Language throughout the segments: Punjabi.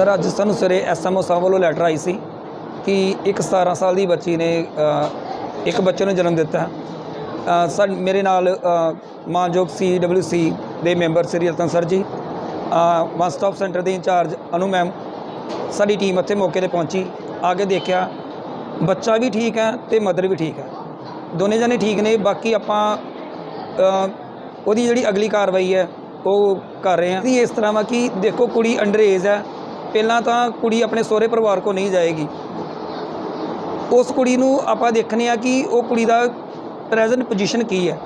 ਸਰ ਅੱਜ ਸਾਨੂੰ ਸਵੇਰੇ ਐਸਐਮਓ ਸਾਹਿਬ ਵੱਲੋਂ ਲੈਟਰ ਆਈ ਸੀ ਕਿ ਇੱਕ 17 ਸਾਲ ਦੀ ਬੱਚੀ ਨੇ ਅ, ਇੱਕ ਬੱਚੇ ਨੂੰ ਜਨਮ ਦਿੱਤਾ ਹੈ। ਅ, ਸਰ ਮੇਰੇ ਨਾਲ ਅ, ਮਾਨਯੋਗ ਸੀ ਦੇ member Shri Ratan sir ji one stop centre ਦੇ ਇੰਚਾਰਜ ਅਨੂ ਮੈਮ ਸਾਡੀ ਟੀਮ ਇੱਥੇ ਮੌਕੇ ਤੇ ਪਹੁੰਚੀ ਆ ਕੇ ਦੇਖਿਆ ਬੱਚਾ ਵੀ ਠੀਕ ਹੈ ਤੇ ਮਦਰ ਵੀ ਠੀਕ ਹੈ ਦੋਨੇ ਜਣੇ ਠੀਕ ਨੇ ਬਾਕੀ ਆਪਾਂ ਅ, ਉਹਦੀ ਜਿਹੜੀ ਅਗਲੀ ਕਾਰਵਾਈ ਹੈ ਉਹ ਕਰ ਰਹੇ ਹਾਂ ਵੀ ਇਸ ਤਰ੍ਹਾਂ ਵਾ ਕਿ ਦੇਖੋ ਕੁੜੀ ਅੰਡਰ ਏਜ ਹੈ ਪਹਿਲਾਂ ਤਾਂ ਕੁੜੀ ਆਪਣੇ ਸਹੁਰੇ ਪਰਿਵਾਰ ਕੋ ਨਹੀਂ ਜਾਏਗੀ। ਉਸ ਕੁੜੀ ਨੂੰ ਆਪਾਂ ਦੇਖਨੇ ਆ ਕਿ ਉਹ ਕੁੜੀ ਦਾ ਪ੍ਰੈਜ਼ੈਂਟ ਪੋਜੀਸ਼ਨ ਕੀ ਹੈ।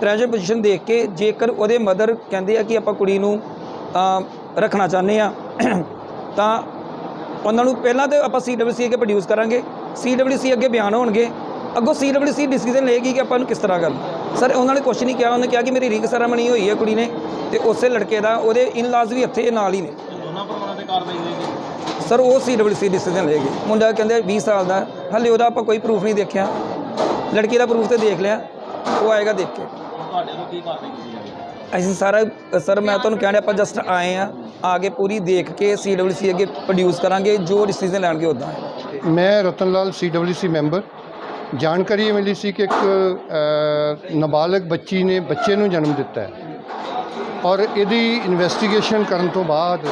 ਪ੍ਰੈਜ਼ੈਂਟ ਪੋਜੀਸ਼ਨ ਦੇਖ ਕੇ ਜੇਕਰ ਉਹਦੇ ਮਦਰ ਕਹਿੰਦੇ ਆ ਕਿ ਆਪਾਂ ਕੁੜੀ ਨੂੰ ਰੱਖਣਾ ਚਾਹੁੰਦੇ ਆ, ਤਾਂ ਉਹਨਾਂ ਨੂੰ ਪਹਿਲਾਂ ਤੇ ਆਪਾਂ ਸੀਡਬਲਯੂਸੀ ਅੱਗੇ ਪ੍ਰੋਡਿਊਸ ਕਰਾਂਗੇ। ਸੀਡਬਲਯੂਸੀ ਅੱਗੇ ਬਿਆਨ ਹੋਣਗੇ। ਅੱਗੋਂ ਸੀਡਬਲਯੂਸੀ ਡਿਸੀਜਨ ਲਏਗੀ ਕਿ ਆਪਾਂ ਨੂੰ ਕਿਸ ਤਰ੍ਹਾਂ ਕਰਨਾ। ਸਰ ਉਹਨਾਂ ਨੇ ਕੁਛ ਨਹੀਂ ਕਿਹਾ। ਉਹਨੇ ਕਿਹਾ ਕਿ ਮੇਰੀ ਰਿੰਗ ਸੈਰਾਮਨੀ ਹੋਈ ਹੈ ਕੁੜੀ ਨੇ ਤੇ ਉਸੇ ਲੜਕੇ ਦਾ, ਉਹਦੇ ਇਨ-ਲਾਜ਼ ਵੀ ਇੱਥੇ ਨਾਲ ਹੀ ਨੇ। ਕਾਰਵਾਈ ਹੋਏਗੀ? ਸਰ ਉਹ ਸੀਡਬਲਯੂਸੀ ਡਿਸੀਜਨ ਲਏਗੀ ਮੁੰਡਾ ਕਹਿੰਦੇ 20 ਸਾਲ ਦਾ। ਹਲੇ ਉਹਦਾ ਆਪਾਂ ਕੋਈ ਪ੍ਰੂਫ ਨਹੀਂ ਦੇਖਿਆ। ਲੜਕੀ ਦਾ ਪ੍ਰੂਫ ਤੇ ਦੇਖ ਲਿਆ। ਉਹ ਆਏਗਾ ਦੇਖ ਕੇ। ਤੁਹਾਡੇ ਤੋਂ ਕੀ ਕਾਰਵਾਈ ਕੀਤੀ ਜਾਏਗੀ ਅਸੀਂ ਸਾਰਾ ਸਰ ਮੈਂ ਤੁਹਾਨੂੰ ਕਹਿਣ ਡਿਆ ਆਪਾਂ ਜਸਟ ਆਏ ਆ ਆ ਕੇ ਪੂਰੀ ਦੇਖ ਕੇ ਸੀਡਬਲਯੂਸੀ ਅੱਗੇ ਪ੍ਰੋਡਿਊਸ ਕਰਾਂਗੇ। ਜੋ ਡਿਸੀਜਨ ਲੈਣਗੇ ਉਦਾਂ ਹੈ ਮੈਂ ਰਤਨ ਲਾਲ ਸੀਡਬਲਯੂਸੀ ਮੈਂਬਰ ਜਾਣਕਾਰੀ ਇਹ ਮਿਲੀ ਸੀ ਕਿ ਇੱਕ ਨਾਬਾਲਗ ਬੱਚੀ ਨੇ ਬੱਚੇ ਨੂੰ ਜਨਮ ਦਿੱਤਾ ਹੈ। ਔਰ ਇਹਦੀ ਇਨਵੈਸਟੀਗੇਸ਼ਨ ਕਰਨ ਤੋਂ ਬਾਅਦ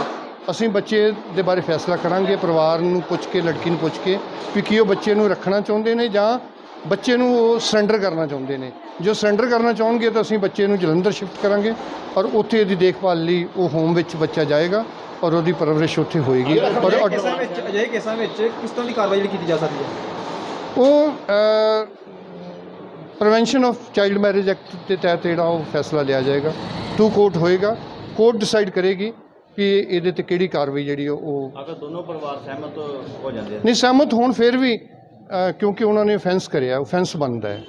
ਅਸੀਂ ਬੱਚੇ ਦੇ ਬਾਰੇ ਫੈਸਲਾ ਕਰਾਂਗੇ ਪਰਿਵਾਰ ਨੂੰ ਪੁੱਛ ਕੇ ਲੜਕੀ ਨੂੰ ਪੁੱਛ ਕੇ ਵੀ ਕੀ ਉਹ ਬੱਚੇ ਨੂੰ ਰੱਖਣਾ ਚਾਹੁੰਦੇ ਨੇ ਜਾਂ ਬੱਚੇ ਨੂੰ ਉਹ ਸਰੈਂਡਰ ਕਰਨਾ ਚਾਹੁੰਦੇ ਨੇ। ਜੋ ਸਰੈਂਡਰ ਕਰਨਾ ਚਾਹਣਗੇ ਤਾਂ ਅਸੀਂ ਬੱਚੇ ਨੂੰ ਜਲੰਧਰ ਸ਼ਿਫਟ ਕਰਾਂਗੇ ਔਰ ਉੱਥੇ ਇਹਦੀ ਦੇਖਭਾਲ ਲਈ ਉਹ ਹੋਮ ਵਿੱਚ ਬੱਚਾ ਜਾਏਗਾ ਔਰ ਉਹਦੀ ਪਰਵਰਿਸ਼ ਉੱਥੇ ਹੋਏਗੀ। ਔਰ ਕੇਸਾਂ ਵਿੱਚ ਅਜਿਹੇ ਕੇਸਾਂ ਵਿੱਚ ਕਿਸ ਤਰ੍ਹਾਂ ਦੀ ਕਾਰਵਾਈ ਜਿਹੜੀ ਕੀਤੀ ਜਾ ਸਕਦੀ ਹੈ? ਉਹ prevention of child marriage act ਦੇ ਤਹਿਤ ਜਿਹੜਾ ਉਹ ਫੈਸਲਾ ਲਿਆ ਜਾਏਗਾ। ਟੂ ਕੋਰਟ ਹੋਏਗਾ। ਕੋਰਟ ਡਿਸਾਈਡ ਕਰੇਗੀ ਕਿ ਇਹਦੇ ਤੇ ਕਿਹੜੀ ਕਾਰਵਾਈ ਜਿਹੜੀ ਉਹ- ਉਹ ਅਗਰ ਦੋਨੋਂ ਪਰਿਵਾਰ ਸਹਿਮਤ ਹੋ ਜਾਂਦੇ ਨਹੀਂ ਸਹਿਮਤ ਹੋਣ ਫਿਰ ਵੀ ਅ, ਕਿਉਂਕਿ ਉਹਨਾਂ ਨੇ offense ਕਰਿਆ offense ਬਣਦਾ ਹੈ।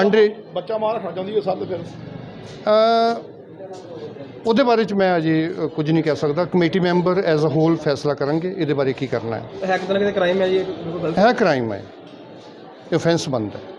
ਅੰਡਰ ਬੱਚਾ ਮਾਰ ਰੱਖਣਾ ਚਾਹੁੰਦੀ ਹੈ ਸਭ ਫਿਰ? ਅ, ਉਹਦੇ ਬਾਰੇ ਚ ਮੈਂ ਅਜੇ ਅ, ਕੁਝ ਨਹੀਂ ਕਹਿ ਸਕਦਾ। Committee member as a whole ਫੈਸਲਾ ਕਰਾਂਗੇ ਇਹਦੇ ਬਾਰੇ ਕੀ ਕਰਨਾ ਹੈ। ਹੈ ਕਿਤੇ ਨਾ ਕਿਤੇ ਕ੍ਰਾਈਮ ਹੈ ਜੀ ਇਹ ਬਿਲਕੁਲ ਗਲਤ ਹੈ। ਕ੍ਰਾਈਮ ਹੈ। ਇਹ offense ਬਣਦਾ ਹੈ।